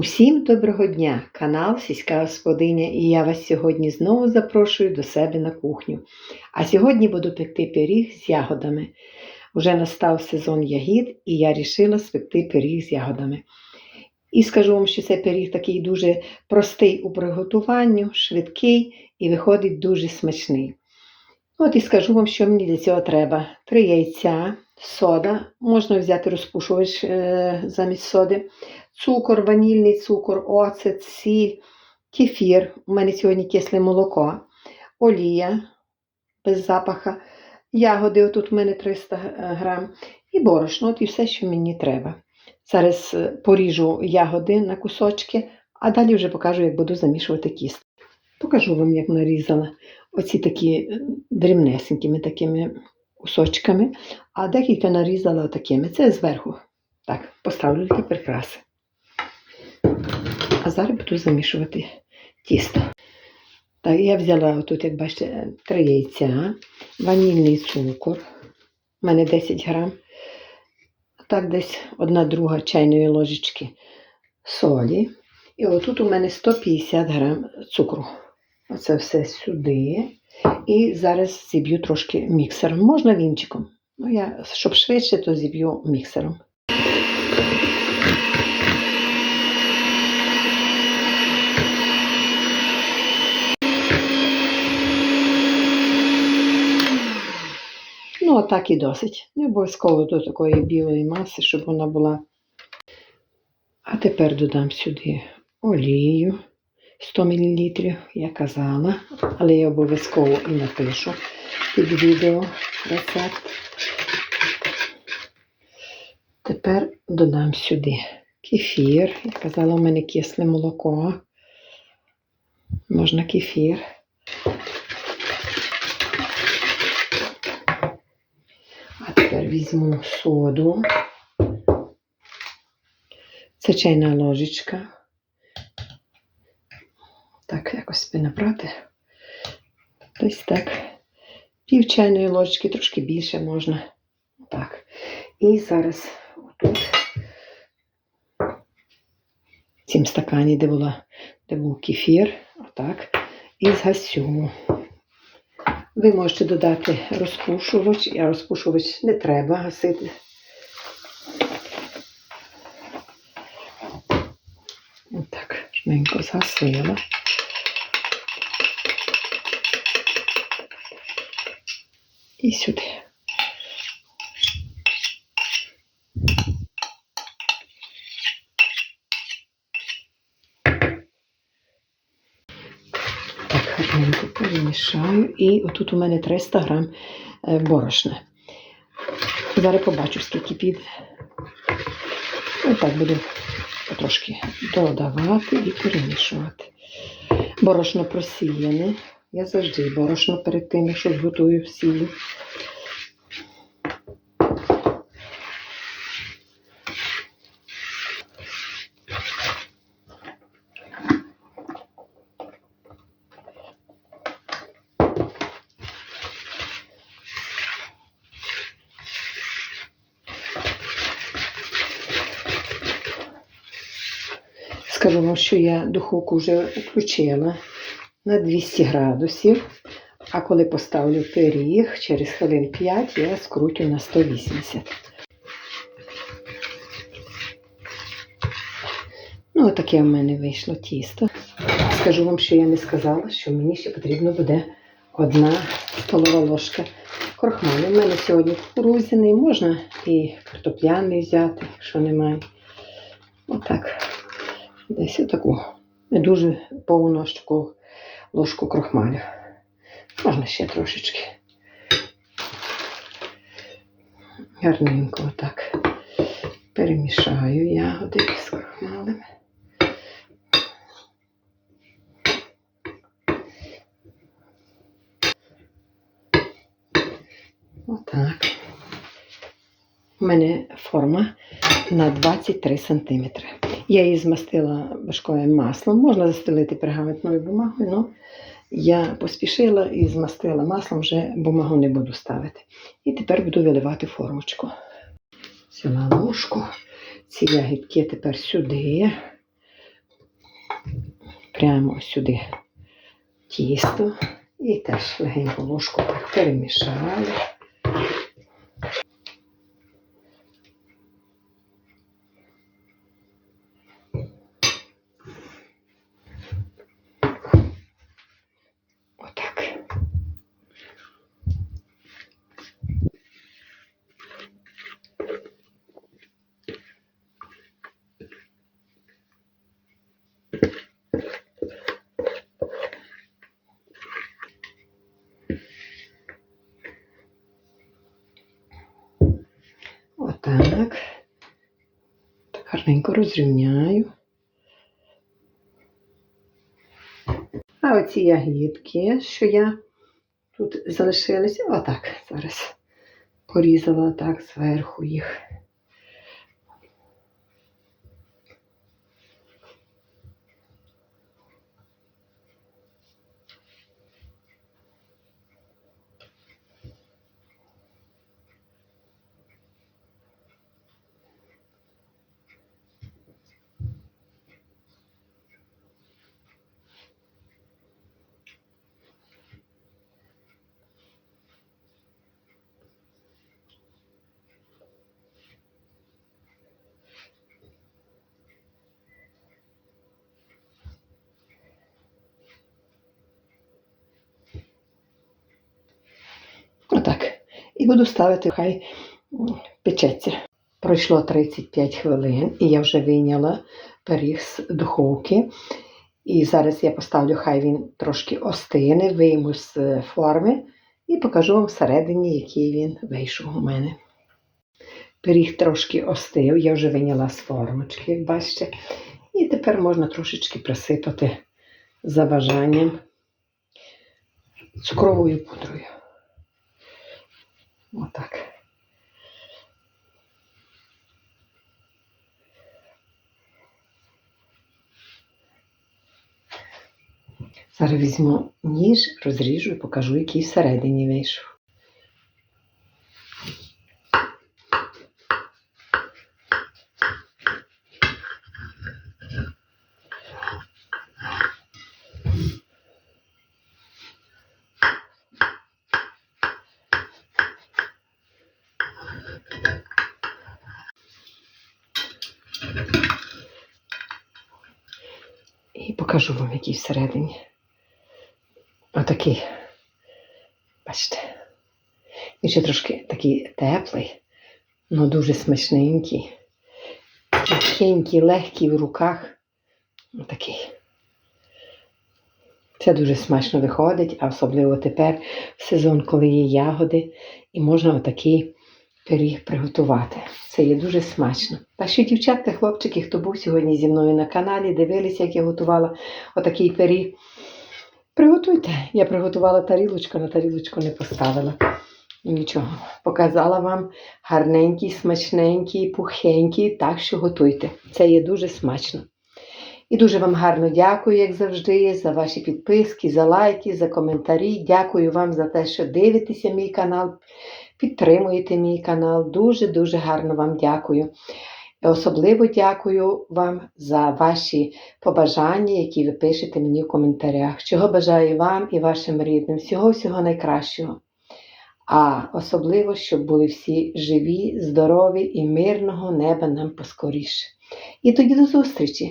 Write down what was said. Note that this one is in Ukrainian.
Усім доброго дня! Канал Сільська Господиня і я вас сьогодні знову запрошую до себе на кухню. А сьогодні буду пекти пиріг з ягодами. Уже настав сезон ягід, і я вирішила спекти пиріг з ягодами. І скажу вам, що цей пиріг такий дуже простий у приготуванню, швидкий і виходить дуже смачний. От і скажу вам, що мені для цього треба: три яйця, сода, можна взяти розпушувач е, замість соди, цукор, ванільний цукор, оцет, сіль, кефір. У мене сьогодні кисле молоко, олія без запаха, ягоди, отут у мене 300 грам, і борошно, от і все, що мені треба. Зараз е, поріжу ягоди на кусочки, а далі вже покажу, як буду замішувати кіст. Покажу вам, як нарізала оці такі е, дрібнесенькими такими кусочками, а декілька нарізала такими. Це зверху. Так, поставлю такі прикраси. А зараз буду замішувати тісто. Так, я взяла отут, як бачите, три яйця, ванільний цукор. У мене 10 грам. Так, десь одна друга чайної ложечки солі. І отут у мене 150 грам цукру. Оце все сюди. І зараз зіб'ю трошки міксером. Можна вінчиком. Ну, я, щоб швидше, то зіб'ю міксером. Ну, отак і досить. Не обов'язково до такої білої маси, щоб вона була. А тепер додам сюди олію 100 мл, я казала, але я обов'язково і напишу під відео рецепт. Тепер додам сюди кефір. Я казала, у мене кисле молоко. Можна кефір. А тепер візьму соду. Це чайна ложечка. Так, якось би набрати. Десь так. Пів чайної ложечки, трошки більше можна. Так. І зараз отут, в цім стакані, де, була, де був кефір, отак, і згасю. Ви можете додати розпушувач, а розпушувач не треба гасити. Отак, жменько згасила. І сюди. Так, гарненько перемішаю. І отут у мене 300 грам е, борошна. Зараз побачу, скільки піде. Отак буду трошки додавати і перемішувати. Борошно просіяне. Я завжди борошно перед тим, що готую сіллю. Скажу вам, що я духовку вже включила на 200 градусів. А коли поставлю пиріг, через хвилин 5 я скрутю на 180. Ну, отаке в мене вийшло тісто. Скажу вам, що я не сказала, що мені ще потрібно буде одна столова ложка крохмалю. У мене сьогодні кукурузяний, можна і картопляний взяти, якщо немає. Отак. Десь отаку. Не дуже повну таку ложку крохмалю. Можна ще трошечки. Гарненько отак. Перемішаю ягоди з крохмалем. Отак. У мене форма на 23 см. Я її змастила важковим маслом. Можна застелити пергаментною бумагою, але я поспішила і змастила маслом, вже бумагу не буду ставити. І тепер буду виливати формочку. Взяла ложку. Ці ягідки тепер сюди. прямо сюди тісто і теж легенько ложку так перемішали. Отак. Отак. Так гарненько розрівняю. А оці ягідки, що я тут залишилися, отак зараз порізала так зверху їх. Отак. І буду ставити, хай печеться. Пройшло 35 хвилин, і я вже вийняла пиріг з духовки. І зараз я поставлю, хай він трошки остине, вийму з форми і покажу вам всередині, який він вийшов у мене. Пиріг трошки остив, я вже вийняла з формочки, як бачите. І тепер можна трошечки присипати за бажанням цукровою пудрою. Отак. Зараз візьму ніж, розріжу і покажу, який всередині вийшов. І покажу вам, який всередині. Отакий. Бачите. Він ще трошки такий теплий, але дуже смачненький. Легенький, легкий в руках. Отакий. Це дуже смачно виходить, а особливо тепер в сезон, коли є ягоди, і можна отакий пиріг приготувати. Це є дуже смачно. Так що, дівчатка, хлопчики, хто був сьогодні зі мною на каналі, дивилися, як я готувала отакий пиріг. Приготуйте. Я приготувала тарілочку, на тарілочку не поставила. Нічого. Показала вам гарненький, смачненький, пухенький, так що готуйте. Це є дуже смачно. І дуже вам гарно дякую, як завжди, за ваші підписки, за лайки, за коментарі. Дякую вам за те, що дивитеся мій канал, підтримуєте мій канал. Дуже-дуже гарно вам дякую. Особливо дякую вам за ваші побажання, які ви пишете мені в коментарях. Чого бажаю вам і вашим рідним. Всього-всього найкращого. А особливо, щоб були всі живі, здорові і мирного неба нам поскоріше. І тоді до зустрічі!